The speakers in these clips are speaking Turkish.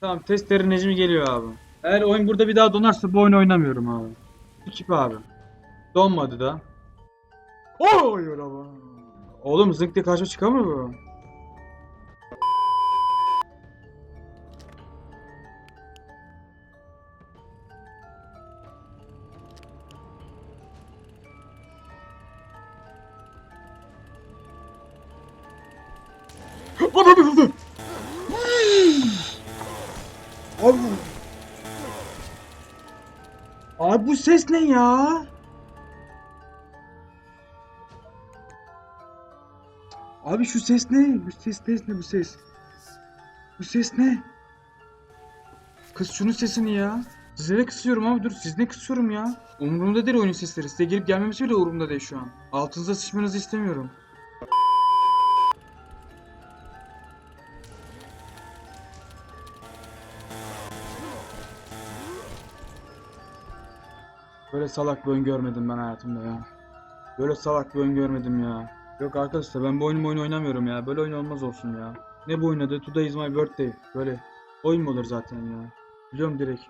Tamam testleri Necmi geliyor abi. Eğer oyun burada bir daha donarsa bu oyunu oynamıyorum abi. Ekip abi. Donmadı da. Oy araba. Oğlum zınk diye karşı çıkamıyor bu. Abi. Bu ses ne ya? Abi şu ses ne? Bu ses ses ne bu ses? Bu ses ne? Kız şunun sesini ya. Sizlere kısıyorum abi dur siz ne kısıyorum ya? Umurumda değil oyunun sesleri. Size gelip gelmemesi bile umurumda değil şu an. Altınıza sıçmanızı istemiyorum. Böyle salak bir oyun görmedim ben hayatımda ya. Böyle salak bir oyun görmedim ya. Yok arkadaşlar ben bu oyunu oyun oynamıyorum ya. Böyle oyun olmaz olsun ya. Ne bu oyun adı? Today is my birthday. Böyle oyun mu olur zaten ya. Biliyorum direkt.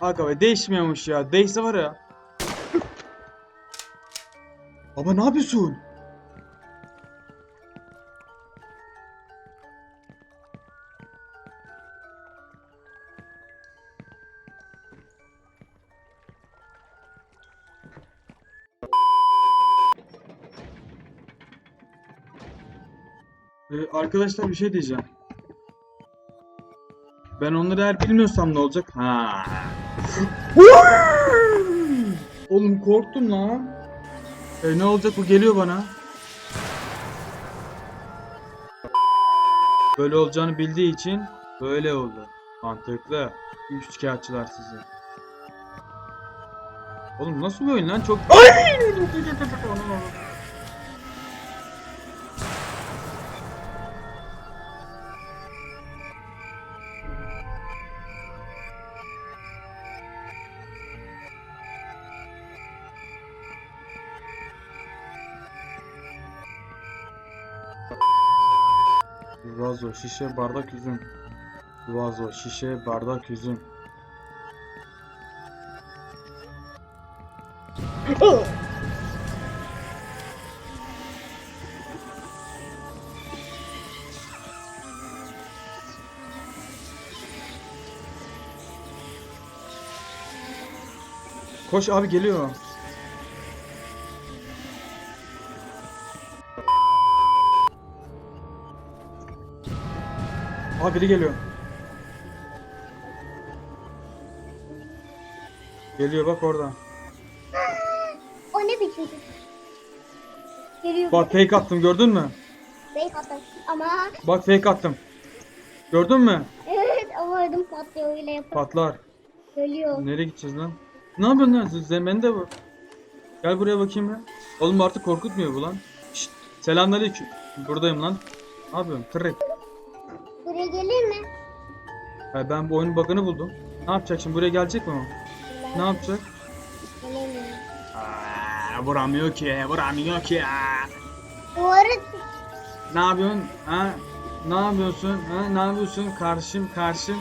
Aga be değişmiyormuş ya. Değişse var ya. Baba ne yapıyorsun? Ee, arkadaşlar bir şey diyeceğim. Ben onları eğer bilmiyorsam ne olacak? Ha. Oğlum korktum lan. E, ne olacak bu geliyor bana. Böyle olacağını bildiği için böyle oldu. Mantıklı. Üç kağıtçılar sizi. Oğlum nasıl bir oyun lan çok... Vazo, şişe, bardak, üzüm. Vazo, şişe, bardak, üzüm. Koş abi geliyor. Abi biri geliyor. Geliyor bak orada. O ne biçim ses? Geliyor. Bak fake attım gördün mü? Fake attım. Ama Bak fake attım. Gördün mü? evet ama ödüm patlıyor öyle yapar. Patlar. Geliyor. Nereye gideceğiz lan? Ne yapıyorsun lan? Siz zemende bu. Gel buraya bakayım ya. Oğlum artık korkutmuyor bu lan. Şşt. Selamünaleyküm. Buradayım lan. Ne yapıyorsun? Tırrek. Buraya gelir mi? Ha, ben bu oyunun bug'ını buldum. Ne yapacak şimdi? Buraya gelecek mi o? Ne yapacak? Gelemiyor. Aa, vuramıyor ki, vuramıyor ki. Aa. Duvarı Ne yapıyorsun? Ha? Ne yapıyorsun? Ha? Ne yapıyorsun? Karşım, karşım.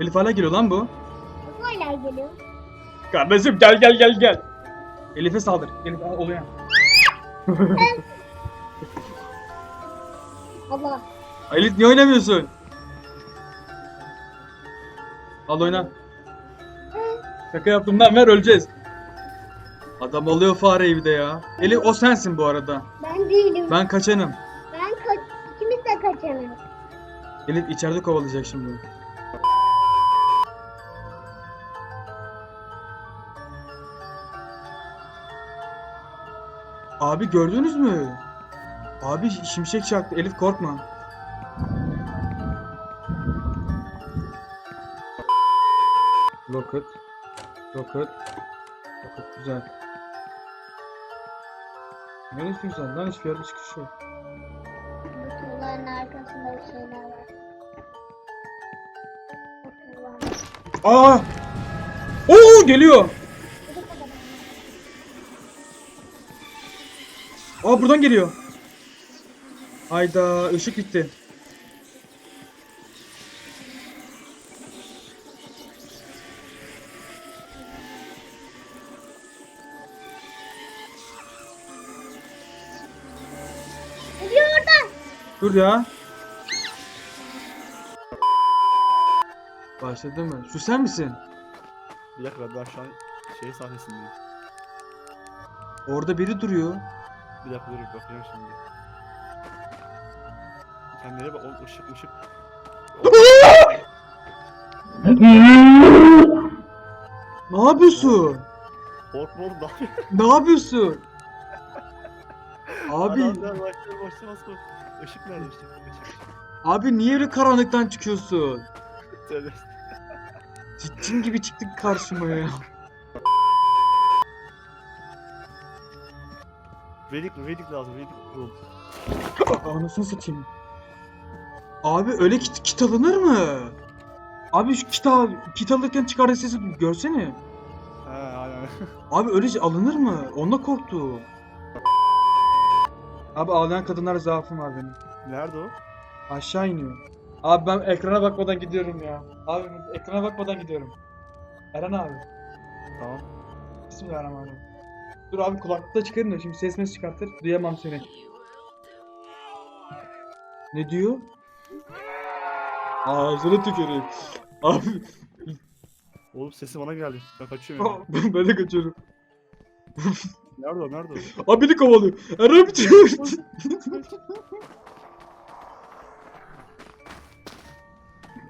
Elif hala geliyor lan bu. hala geliyor. Kardeşim gel gel gel gel. Elif'e saldır. Elif al oluyor. Allah. Elif niye oynamıyorsun? Al oyna. Şaka yaptım lan ver öleceğiz. Adam alıyor fareyi bir de ya. Elif o sensin bu arada. Ben değilim. Ben, Ben kaçanım. kaç... İkimiz de kaçalım. Elif içeride kovalayacak şimdi. Abi gördünüz mü? Abi şimşek çaktı. Elif korkma. Rocket. Rocket. Rocket güzel. Neresi güzel lan hiçbir yerde çıkış yok. Arkasında bir şeyler var. Aa! Oo geliyor. Aa buradan geliyor. Hayda ışık gitti. Dur ya. Başladı mı? Şu sen misin? Bir dakika ben şu an şey sahnesindeyim. Orada biri duruyor. Bir dakika dur bakacağım şimdi. Sen nereye bak? O ışık ışık. Ne yapıyorsun? Korkma oğlum daha. Ne yapıyorsun? Abi, Adam der başlıyor başlamaz mı? Işık nerede ışık. abi niye öyle karanlıktan çıkıyorsun? Tövbe. Cin gibi çıktık karşıma ya. Vedik Vedik lazım Vedik bul. Anasını satayım. Abi öyle kit, kit alınır mı? Abi şu kit, al, kit alırken çıkardığı sesi görsene. He aynen. Abi öyle şey alınır mı? Onunla korktu. Abi ağlayan kadınlar zaafım var benim. Nerede o? Aşağı iniyor. Abi ben ekrana bakmadan gidiyorum ya. Abi ekrana bakmadan gidiyorum. Eren abi. Tamam. Bismillahirrahmanirrahim. Dur abi kulaklıkta çıkarın da şimdi ses mes çıkartır. Duyamam seni. Ne diyor? Ağzına tüküreyim. Abi Oğlum sesi bana geldi. Ben kaçıyorum ben de kaçıyorum. Nerede o? Nerede o? Abi beni kovalıyor. Eren bir.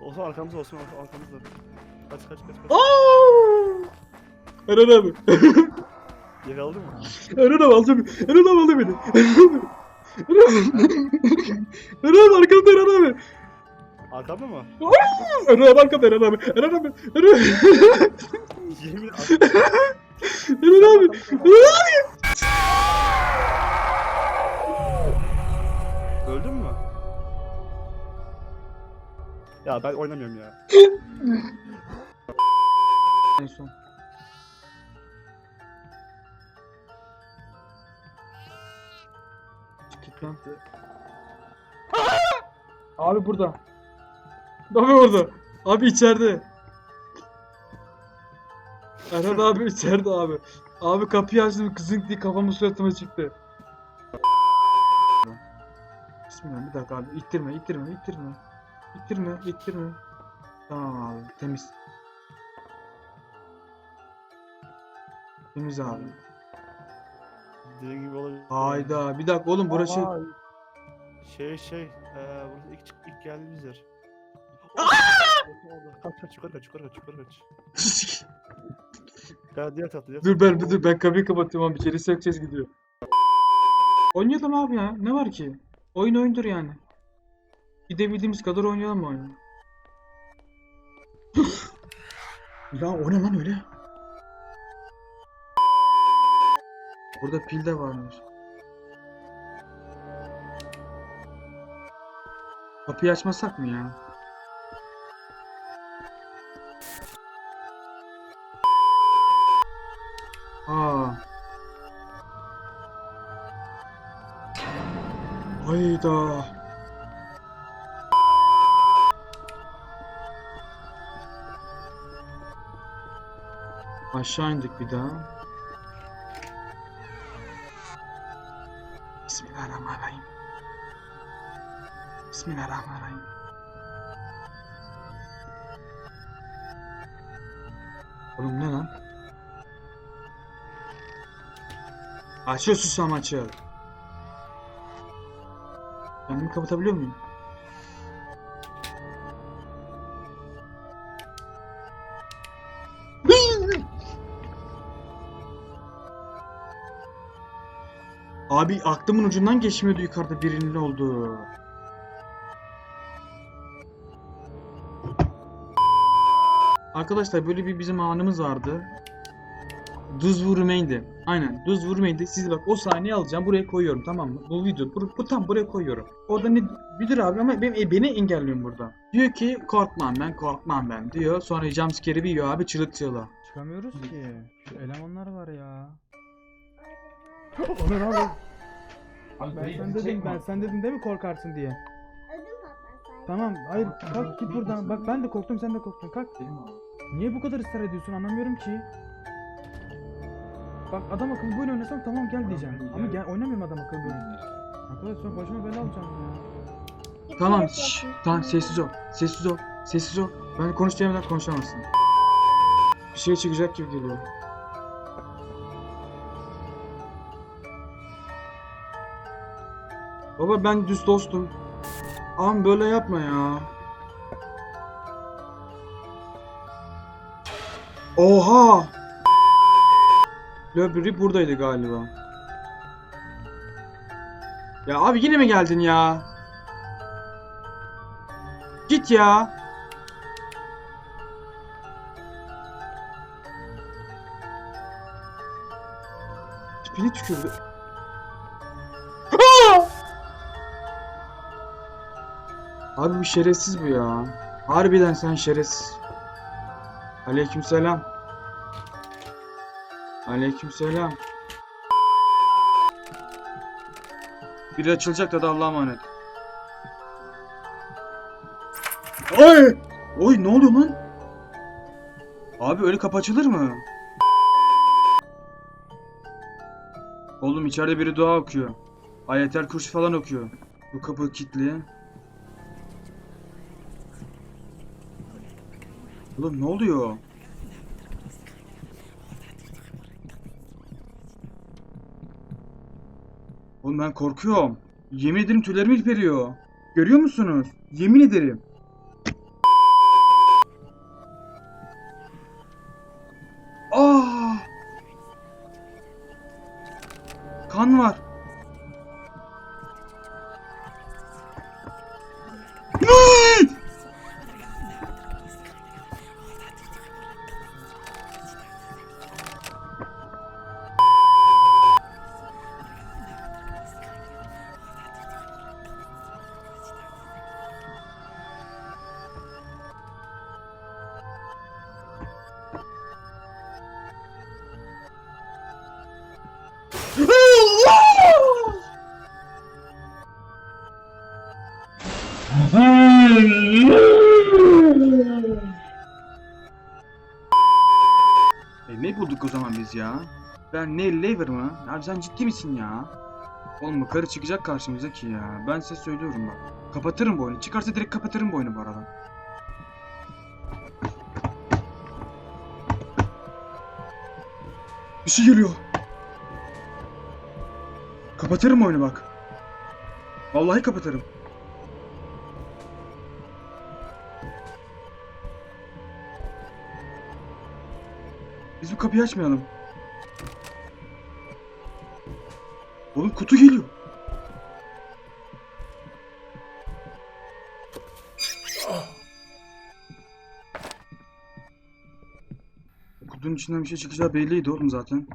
Olsun arkamızda olsun arkamızda. Kaç kaç kaç kaç. Aa! Eren abi. Yakaladın mı? Eren abi aldı beni. Eren abi aldı beni. Eren abi. Eren abi arkamda Eren abi. Arkamda mı? Eren abi arkamda Eren abi. Eren abi. Eren abi. Yemin Eren abi. Eren abi. Öldün mü? Ya ben oynamıyorum ya. En son. Git lan. Abi burada. Abi orada. Abi içeride. Erhan abi içeride abi. Abi kapıyı açtım kızın diye kafamı suratıma çıktı. Bismillah bir dakika abi ittirme ittirme ittirme. İttirme ittirme. Tamam abi temiz. Temiz abi. Dediğin gibi olabilir. Hayda bir dakika oğlum burası Aa, Şey şey. Eee burası ilk, ilk geldiğimiz yer. Kaç kaç yukarı kaç yukarı kaç yukarı kaç. Tarafta diğer dur ben dur ben kapıyı kapatıyorum abi içeri ses gidiyor. Oynayalım abi ya ne var ki? Oyun oyundur yani. Gidebildiğimiz kadar oynayalım oyunu. ya o ne lan öyle? Burada pil de varmış. Kapıyı açmasak mı ya? Aa. Hayda. Aşağı indik bir daha. Bismillahirrahmanirrahim. Bismillahirrahmanirrahim. Oğlum ne lan? Açıyor susam açıyor. Kendimi kapatabiliyor muyum? Abi aklımın ucundan geçmiyordu yukarıda birinin olduğu. Arkadaşlar böyle bir bizim anımız vardı. Duz vurmaydı. Aynen duz vurmaydı. Siz bak o sahneyi alacağım buraya koyuyorum tamam mı? Bu video bu, bu tam buraya koyuyorum. Orada ne bilir abi ama benim, e, beni engelliyorum burada. Diyor ki korkmam ben korkmam ben diyor. Sonra jumpscare'i bir yiyor abi çığlık Çıkamıyoruz ki. Şu elemanlar var ya. Onur abi. Ben sen dedim, ben sen dedim değil mi korkarsın diye. Tamam, hayır kalk git buradan. Bak ben de korktum, sen de korktun. Kalk. Niye bu kadar ısrar ediyorsun anlamıyorum ki. Bak adam akıllı böyle oynasam tamam gel diyeceğim. Ama gel oynamıyorum adam akıllı böyle. Arkadaş sonra başıma bela alacağım ya. Tamam, şşş, tamam ya. sessiz ol. Sessiz ol. Sessiz ol. Ben konuşacağım kadar konuşamazsın. Bir şey çıkacak gibi geliyor. Baba ben düz dostum. Ama böyle yapma ya. Oha! Löbri buradaydı galiba. Ya abi yine mi geldin ya? Git ya. Tipini tükürdü. Abi bu şerefsiz bu ya. Harbiden sen şerefsiz. Aleykümselam. Aleykümselam. Biri açılacak da Allah'a emanet. Oy! Oy ne oluyor lan? Abi öyle kapı açılır mı? Oğlum içeride biri dua okuyor. Ayetel kursi falan okuyor. Bu kapı kilitli. Oğlum ne oluyor? Oğlum ben korkuyorum. Yemin ederim tüylerim ürperiyor. Görüyor musunuz? Yemin ederim. E ne bulduk o zaman biz ya? Ben ne lever mı? Abi sen ciddi misin ya? Oğlum karı çıkacak karşımıza ki ya. Ben size söylüyorum bak. Kapatırım bu oyunu. Çıkarsa direkt kapatırım bu oyunu bu arada. Bir şey geliyor. Kapatırım oyunu bak. Vallahi kapatırım. Biz bu kapıyı açmayalım. Oğlum kutu geliyor. Kutunun içinden bir şey çıkacağı belliydi oğlum zaten.